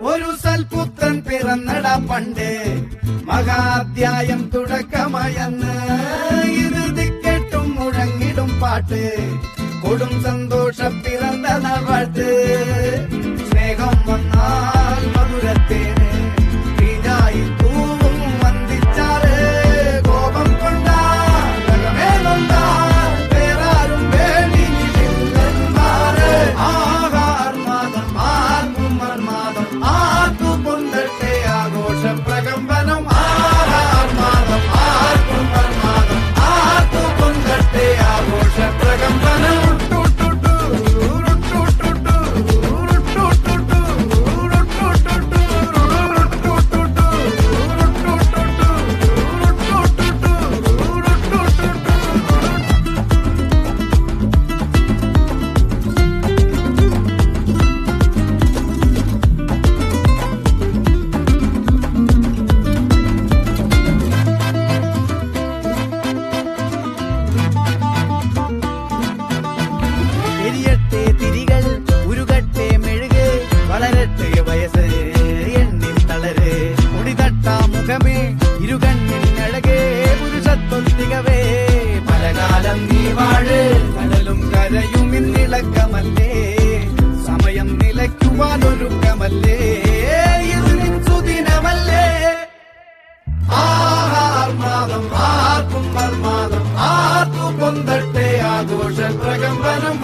ഒരു സൽപുത്രൻ പിറന്നട പണ്ട്. മഹാധ്യായം തുടക്കമയന്ന്. ഇരുതിക്കെട്ടും മുഴങ്ങിടും പാട്ട്. കൊടും ഇരുകണ്ണിൻ അഴകേ പുരുഷത്വത്തികവേ. പലകാലം നീ വാഴ് കടലും കരയും ഇന്നിളക്കമല്ലേ സമയം നിലയ്ക്കുവാൻ ഒരുക്കമല്ലേ. നിൻ സുദിനമല്ലേ ആർക്കും മർമാദം ആർക്കു പൊന്തട്ടെ ആഘോഷ പ്രകമ്പനം